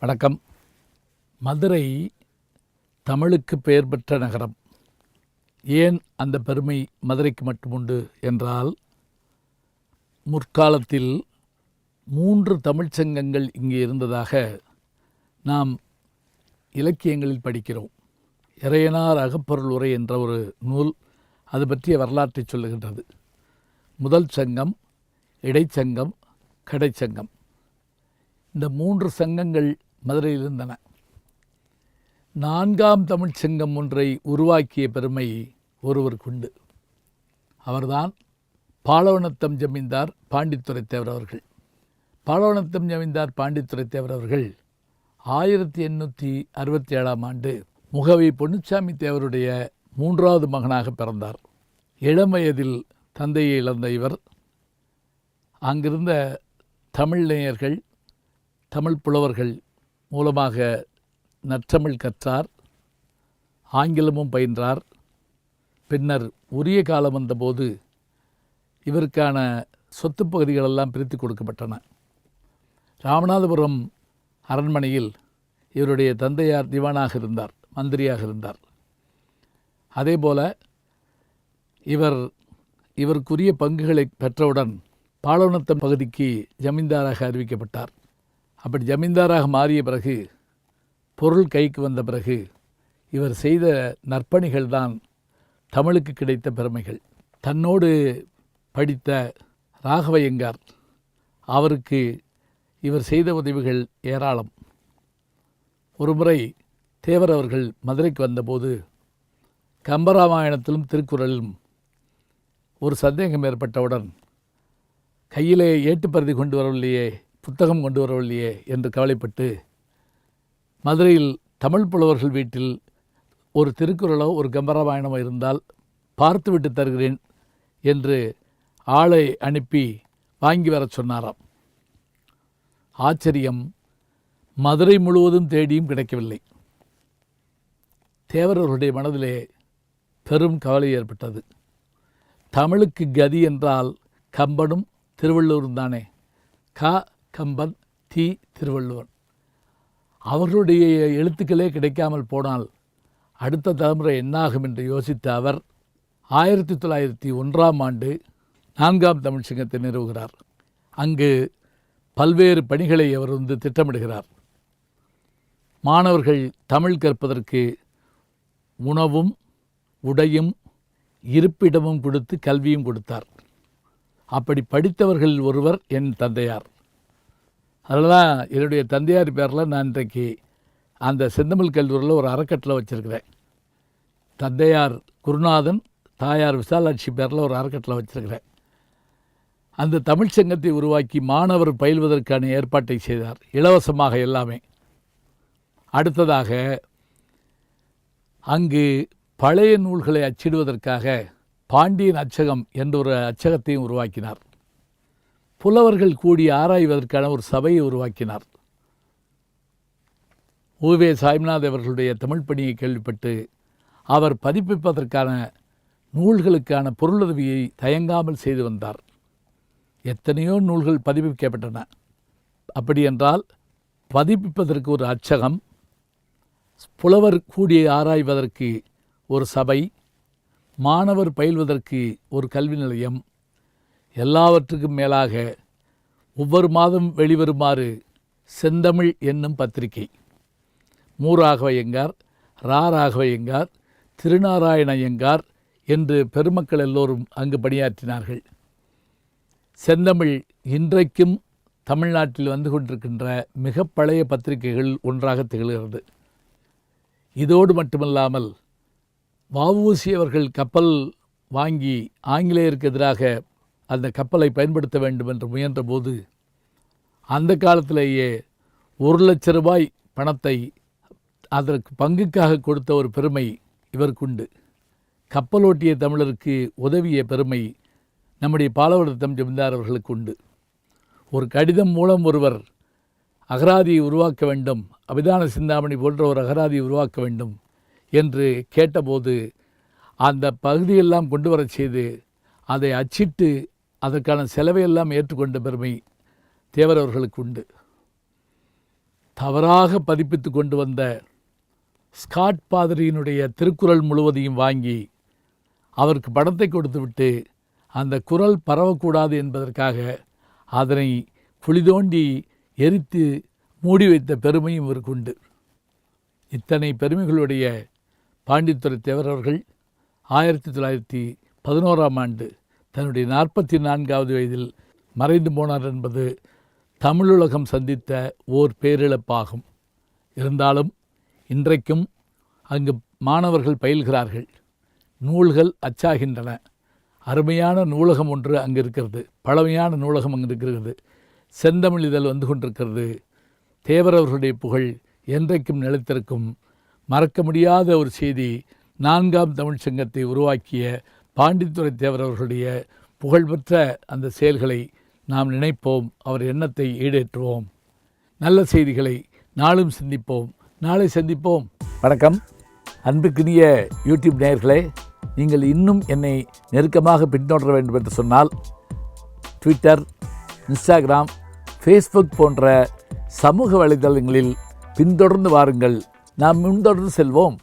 வணக்கம். மதுரை தமிழுக்கு பெயர் பெற்ற நகரம். ஏன் அந்த பெருமை மதுரைக்கு மட்டும் உண்டு என்றால் முற்காலத்தில் மூன்று தமிழ்ச் சங்கங்கள் இங்கே இருந்ததாக நாம் இலக்கியங்களில் படிக்கிறோம். இறையனார் அகப்பொருள் உரை என்ற ஒரு நூல் அது பற்றிய வரலாற்றை சொல்லுகின்றது. முதல் சங்கம் இடைச்சங்கம் கடைச்சங்கம் இந்த மூன்று சங்கங்கள் மதுரையில் இருந்தன நான்காம் தமிழ் சங்கம் ஒன்றை உருவாக்கிய பெருமை ஒருவருக்குண்டு. அவர்தான் பாலவனத்தம் ஜமீன்தார் பாண்டித்துரை தேவர் அவர்கள். பாலவனத்தம் ஜமீன்தார் பாண்டித்துரை தேவர் அவர்கள் ஆயிரத்தி எண்ணூற்றி அறுபத்தி ஏழாம் ஆண்டு முகவை பொன்னுச்சாமி தேவருடைய மூன்றாவது மகனாக பிறந்தார். இளம் வயதில் தந்தையை இழந்த இவர். அங்கிருந்த தமிழ் நேயர்கள் தமிழ் புலவர்கள் மூலமாக நற்றமிழ் கற்றார் ஆங்கிலமும் பயின்றார். பின்னர் உரிய காலம் வந்தபோது இவருக்கான சொத்து பகுதிகளெல்லாம் பிரித்து கொடுக்கப்பட்டன. ராமநாதபுரம் அரண்மனையில் இவருடைய தந்தையார் திவானாக இருந்தார் மந்திரியாக இருந்தார். அதேபோல இவர் இவருக்குரிய பங்குகளை பெற்றவுடன் பாலவனத்தம் பகுதிக்கு ஜமீன்தாராக அறிவிக்கப்பட்டார். அப்படி ஜமீன்தாராக மாறிய பிறகு பொருள் கைக்கு வந்த பிறகு இவர் செய்த நற்பணிகள் தான் தமிழுக்கு கிடைத்த பெருமைகள். தன்னோடு படித்த ராகவையங்கார் அவருக்கு இவர் செய்த உதவிகள் ஏராளம். ஒருமுறை தேவர் அவர்கள் மதுரைக்கு வந்தபோது கம்பராமாயணத்திலும் திருக்குறளிலும் ஒரு சந்தேகம் ஏற்பட்டவுடன் கையிலே ஏட்டுப்பருதி கொண்டு வரவில்லையே புத்தகம் கொண்டு வரவில்லையே என்று கவலைப்பட்டு மதுரையில் தமிழ் புலவர்கள் வீட்டில் ஒரு திருக்குறளோ ஒரு கம்பராமாயணமோ இருந்தால் பார்த்துவிட்டு தருகிறேன் என்று ஆளை அனுப்பி வாங்கி வரச் சொன்னாராம். ஆச்சரியம் மதுரை முழுவதும் தேடியும் கிடைக்கவில்லை. தேவர் மனதிலே பெரும் கவலை ஏற்பட்டது. தமிழுக்கு கதி என்றால் கம்பனும் திருவள்ளூரும் தானே. க கம்பன் தி திருவள்ளுவர். அவர்களுடைய எழுத்துக்களே கிடைக்காமல் போனால் அடுத்த தலைமுறை என்னாகும் என்று யோசித்த அவர் ஆயிரத்தி தொள்ளாயிரத்தி ஒன்றாம் ஆண்டு நான்காம் தமிழ் சங்கத்தை நிறுவுகிறார். அங்கு பல்வேறு பணிகளை அவர் வந்து திட்டமிடுகிறார். மாணவர்கள் தமிழ் கற்பதற்கு உணவும் உடையும் இருப்பிடமும் கொடுத்து கல்வியும் கொடுத்தார். அப்படி படித்தவர்களில் ஒருவர் என் தந்தையார். அதில் தான் என்னுடைய தந்தையார் பேரில் நான் இன்றைக்கு அந்த செந்தமிழ் கல்லூரியில் ஒரு அறக்கட்டளை வச்சுருக்கிறேன். தந்தையார் குருநாதன் தாயார் விசாலாட்சி பேரில் ஒரு அறக்கட்டளை வச்சுருக்கிறேன். அந்த தமிழ்ச் சங்கத்தை உருவாக்கி மாணவர் பயில்வதற்கான ஏற்பாட்டை செய்தார். இலவசமாக எல்லாமே. அடுத்ததாக அங்கு பழைய நூல்களை அச்சிடுவதற்காக பாண்டியன் அச்சகம் என்ற ஒரு அச்சகத்தையும் உருவாக்கினார். புலவர்கள் கூடி ஆராய்வதற்கான ஒரு சபையை உருவாக்கினார். ஊவே சாய்நாத் அவர்களுடைய தமிழ் பணியை கேள்விப்பட்டு அவர் பதிப்பிப்பதற்கான நூல்களுக்கான பொருளுதவியை தயங்காமல் செய்து வந்தார். எத்தனையோ நூல்கள் பதிப்பிக்கப்பட்டன. அப்படி என்றால் பதிப்பிப்பதற்கு ஒரு அச்சகம் புலவர் கூடிய ஆராய்வதற்கு ஒரு சபை மாணவர் பயில்வதற்கு ஒரு கல்வி நிலையம் எல்லாவற்றுக்கும் மேலாக ஒவ்வொரு மாதம் வெளிவருமாறு செந்தமிழ் என்னும் பத்திரிகை. மூராகவையங்கார் ராகவையங்கார் ரா ராகவையங்கார் திருநாராயணயங்கார் என்று பெருமக்கள் எல்லோரும் அங்கு பணியாற்றினார்கள். செந்தமிழ் இன்றைக்கும் தமிழ்நாட்டில் வந்து கொண்டிருக்கின்ற மிக பழைய பத்திரிகைகள் ஒன்றாக திகழ்கிறது. இதோடு மட்டுமல்லாமல் வஉசி அவர்கள் கப்பல் வாங்கி ஆங்கிலேயருக்கு எதிராக அந்த கப்பலை பயன்படுத்த வேண்டும் என்று முயன்றபோது அந்த காலத்திலேயே ஒரு லட்ச ரூபாய் பணத்தை அதற்கு பங்குக்காக கொடுத்த ஒரு பெருமை இவருக்குண்டு. கப்பலோட்டிய தமிழருக்கு உதவிய பெருமை நம்முடைய பாலவரத்தம் ஜமீன்தார் அவர்களுக்கு உண்டு ஒரு கடிதம் மூலம் ஒருவர் அகராதியை உருவாக்க வேண்டும் அபிதான சிந்தாமணி போன்ற ஒரு அகராதியை உருவாக்க வேண்டும் என்று கேட்டபோது அந்த பகுதியெல்லாம் கொண்டு வரச் செய்து அதை அச்சிட்டு அதற்கான செலவையெல்லாம் ஏற்றுக்கொண்ட பெருமை தேவரவர்களுக்கு உண்டு. தவறாக பதிப்பித்து கொண்டு வந்த ஸ்காட் பாதிரியினுடைய திருக்குறள் முழுவதையும் வாங்கி அவருக்கு படத்தை கொடுத்துவிட்டு அந்த குரல் பரவக்கூடாது என்பதற்காக அதனை குழி தோண்டி எரித்து மூடி வைத்த பெருமையும் இவருக்கு உண்டு. இத்தனை பெருமைகளுடைய பாண்டித்துறை தேவரவர்கள் ஆயிரத்தி தொள்ளாயிரத்தி பதினோராம் ஆண்டு தன்னுடைய நாற்பத்தி நான்காவது வயதில் மறைந்து போனார் என்பது தமிழுலகம் சந்தித்த ஓர் பேரிழப்பாகும். இருந்தாலும் இன்றைக்கும் அங்கு மாணவர்கள் பயில்கிறார்கள். நூல்கள் அச்சாகின்றன. அருமையான நூலகம் ஒன்று அங்கு இருக்கிறது பழமையான நூலகம் அங்கு இருக்கிறது செந்தமிழ் இதழ் வந்து கொண்டிருக்கிறது. தேவரவர்களுடைய புகழ் என்றைக்கும் நிலைத்திருக்கும். மறக்க முடியாத ஒரு செய்தி நான்காம் தமிழ்ச் சங்கத்தை உருவாக்கிய பாண்டித்துறை தேவர் அவர்களுடைய புகழ்பெற்ற அந்த செயல்களை நாம் நினைப்போம். அவர் எண்ணத்தை ஈடேற்றுவோம். நல்ல செய்திகளை நாளும் சிந்திப்போம். நாளை சந்திப்போம். வணக்கம். அன்புக்குரிய யூடியூப் நேயர்களே நீங்கள் இன்னும் என்னை நெருக்கமாக பின்தொடர வேண்டும் என்று சொன்னால் ட்விட்டர் இன்ஸ்டாகிராம் ஃபேஸ்புக் போன்ற சமூக வலைதளங்களில் பின்தொடர்ந்து வாருங்கள். நாம் முன்தொடர்ந்து செல்வோம்.